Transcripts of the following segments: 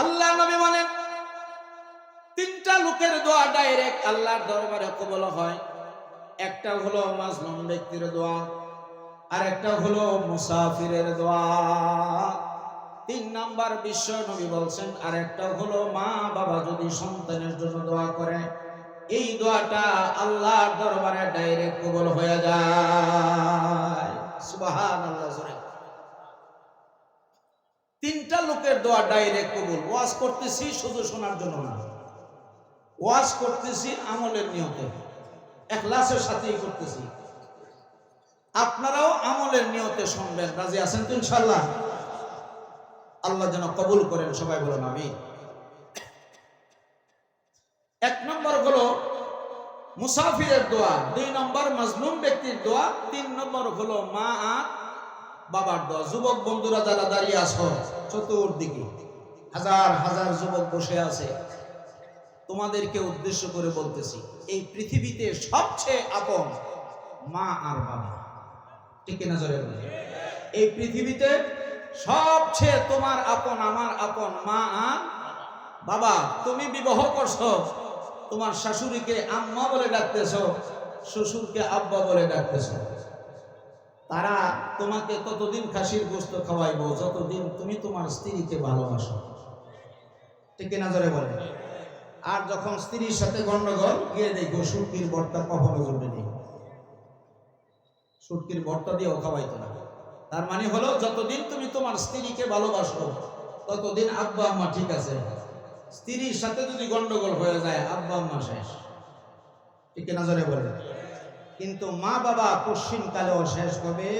আল্লাহ নবী বলেন, তিনটা লোকের দোয়া ডাইরেক্ট আল্লাহর দরবারে কবল হয়। একটা হলো মাজলুম ব্যক্তির দোয়া আর একটা হলো মুসাফিরের দোয়া। তিন নাম্বার বিশ্ব নবী বলছেন আর একটা হলো মা বাবা যদি সন্তানের জন্য দোয়া করে, এই দোয়াটা আল্লাহর দরবারে ডাইরেক্ট কবল হয়ে যায়। সুবহানাল্লাহ, জোরে। তিনটা লোকের দোয়া ডাইরেক্ট কবুল। ওয়াজ করতেছি শুধু শোনার জন্য না। ওয়াজ করতেছি আমলের নিয়তে। এখলাসের সাথেই করতেছি। আপনারাও আমলের নিয়তে শুনবেন। রাজি আছেন তো ইনশাল্লাহ আল্লাহ যেন কবুল করেন, সবাই বলেন আমি এক নম্বর হলো মুসাফিরের দোয়া। দুই নম্বর মাজলুম ব্যক্তির দোয়া। তিন নম্বর হলো মা আর বাবার দোয়া, যুবক বন্ধুরা যারা দাঁড়িয়ে আছো, চতুর্দিকে হাজার হাজার যুবক বসে আছে, তোমাদেরকে উদ্দেশ্য করে বলতেছি, এই পৃথিবীতে সবচেয়ে আপন মা আর বাবা। ঠিক না জোরে এই পৃথিবীতে সবচেয়ে তোমার আপন, আমার আপন মা আর বাবা। তুমি বিবাহ করছ, তোমার শাশুড়িকে আম্মা বলে ডাকতেছ, শ্বশুরকে আব্বা বলে ডাকতেছ। তারা তোমাকে ততদিন খাসির গোস্ত খাওয়াইবো, যতদিন তুমি তোমার স্ত্রীকে ভালোবাসো। ঠিক না বলে আর যখন স্ত্রীর সাথে গন্ডগোল, গিয়ে দেখো সুটকির বর্তা কখনো জমে নেই সুটকির বর্তা দিয়েও খাওয়াইতো না। তার মানে হলো, যতদিন তুমি তোমার স্ত্রীকে ভালোবাসো, ততদিন আব্বা আম্মা ঠিক আছে। স্ত্রীর সাথে যদি গন্ডগোল হয়ে যায়, আব্বা আম্মা শেষ। ঠিক না বলে কিন্তু মা বাবা পশ্চিম কালেও শেষ হবে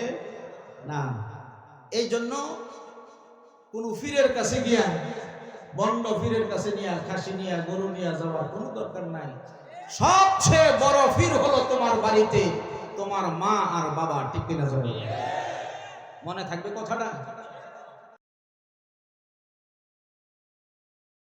না। এই জন্য কোন ফিরের কাছে গিয়া, বন্ড ফিরের কাছে নিয়ে, খাসি নিয়ে, গরু নিয়ে যাওয়ার কোনো দরকার নাই। সবচেয়ে বড় ফির হলো তোমার বাড়িতে তোমার মা আর বাবা ঠিক কিনা মনে থাকবে কথাটা?